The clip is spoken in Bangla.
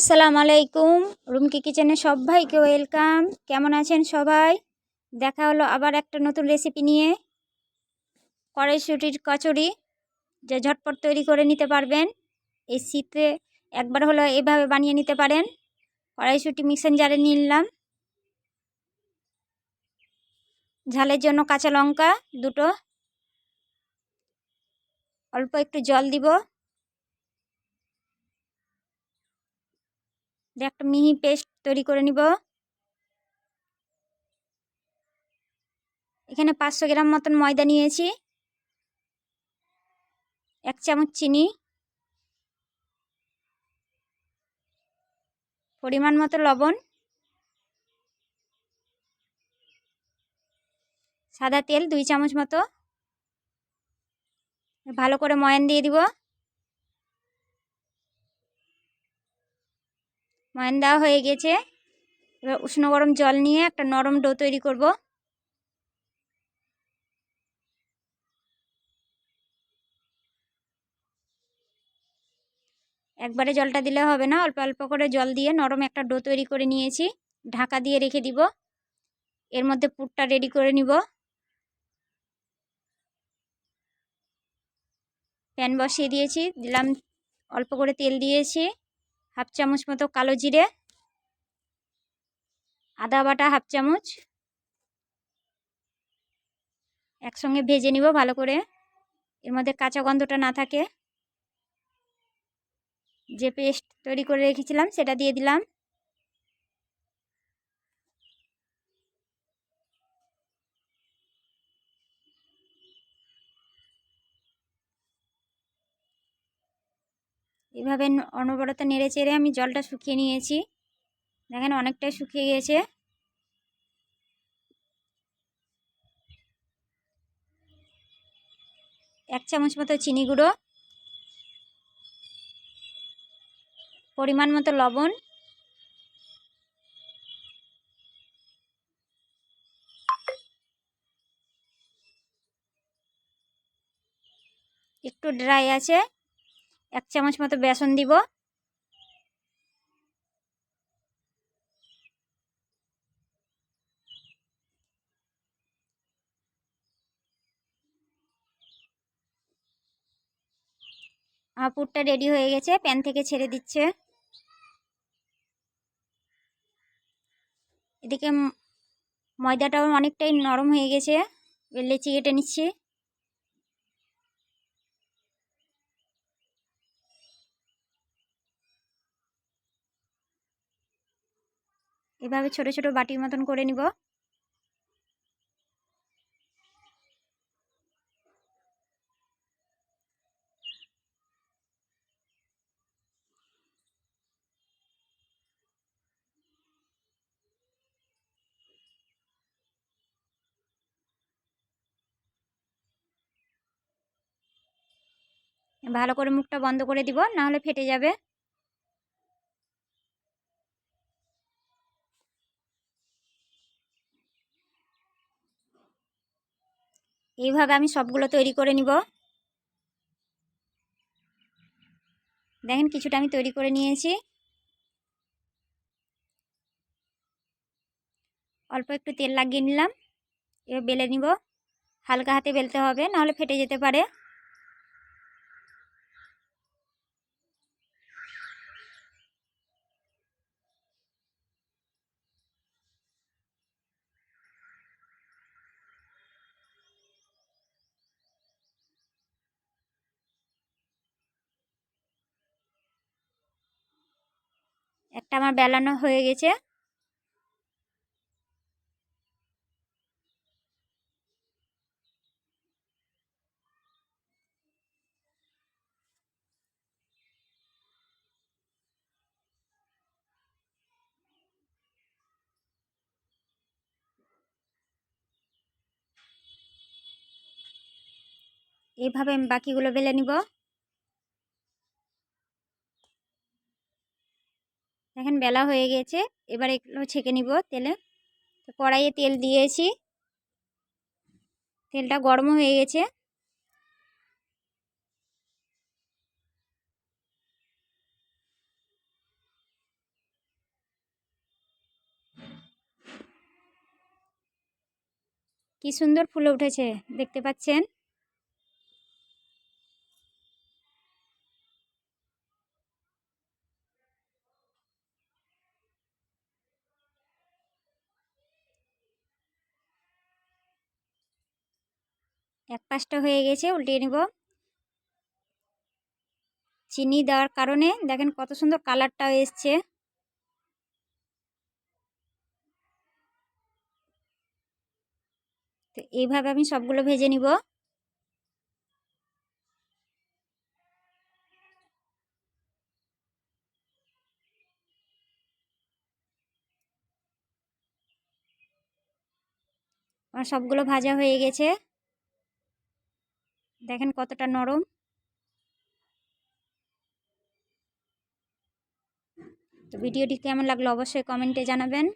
আসসালামু আলাইকুম। রুমকি কিচেনে সবাইকে ওয়েলকাম। কেমন আছেন সবাই? দেখা হলো আবার একটা নতুন রেসিপি নিয়ে। কড়াইশুটির কচুরি। যা ঝটপট তৈরি করে নিতে পারবেন। এই শীতে একবার হলো এভাবে বানিয়ে নিতে পারেন। কড়াইশুটি মিক্সার জারে নিলাম। ঝালের জন্য কাঁচা লঙ্কা দুটো। অল্প একটু জল দিব দিয়ে একটা মিহি পেস্ট তৈরি করে নিব। এখানে পাঁচশো গ্রাম মতন ময়দা নিয়েছি। এক চামচ চিনি। পরিমাণ মতো লবণ। সাদা তেল দুই চামচ মতো। ভালো করে ময়ান দিয়ে দিব। ময়ান দেওয়া হয়ে গেছে। এবার উষ্ণ গরম জল নিয়ে একটা নরম ডো তৈরি করব। একবারে জলটা দিলে হবে না, অল্প অল্প করে জল দিয়ে নরম একটা ডো তৈরি করে নিয়েছি। ঢাকা দিয়ে রেখে দিব। এর মধ্যে পুরটা রেডি করে নিব। প্যান বসিয়ে দিয়েছি, দিলাম, অল্প করে তেল দিয়েছি। হাফ চামচ মতো কালো জিরে, আদা বাটা হাফ চামচ। একসঙ্গে ভেজে নিব ভালো করে। এর মধ্যে কাঁচা গন্ধটা না থাকে। যে পেস্ট তৈরি করে রেখেছিলাম সেটা দিয়ে দিলাম। এভাবে অনবরত নেড়ে চেড়ে আমি জলটা শুকিয়ে নিয়েছি। দেখেন অনেকটাই শুকিয়ে গিয়েছে। এক চামচ মতো চিনি গুঁড়ো। পরিমাণ মতো লবণ। একটু ড্রাই আছে। এক চামচ মতো বেসন দিব। আমার পুরটা রেডি হয়ে গেছে প্যান থেকে ছেড়ে দিচ্ছে। এদিকে ময়দাটাও অনেকটাই নরম হয়ে গেছে। লেচি কেটে নিচ্ছি। এভাবে ছোট ছোট বাটির মতন করে নিব। ভালো করে মুখটা বন্ধ করে দিব না হলে ফেটে যাবে। এইভাবে আমি সবগুলো তৈরি করে নিব। দেখেন কিছুটা আমি তৈরি করে নিয়েছি। অল্প একটু তেল লাগিয়ে নিলাম। এবার বেলে নিব। হালকা হাতে বেলতে হবে, নাহলে ফেটে যেতে পারে। একটা আমার বেলানো হয়ে গেছে। এইভাবে আমি বাকিগুলো বেলে নিব। দেখেন বেলা হয়ে গেছে, এবার এগুলো ছেঁকে নিব তেলে। তো কড়াইয়ে তেল দিয়েছি। তেলটা গরম হয়ে গেছে। কি সুন্দর ফুলে উঠেছে, দেখতে পাচ্ছেন? এক পাশটা হয়ে গেছে, উল্টিয়ে নিব। চিনি দেওয়ার কারণে দেখেন কত সুন্দর কালারটাও এসছে। তো এইভাবে আমি সবগুলো ভেজে নিব। আমার সবগুলো ভাজা হয়ে গেছে। দেখেন কতটা নরম। তো ভিডিওটি কেমন লাগল অবশ্যই কমেন্টে জানাবেন।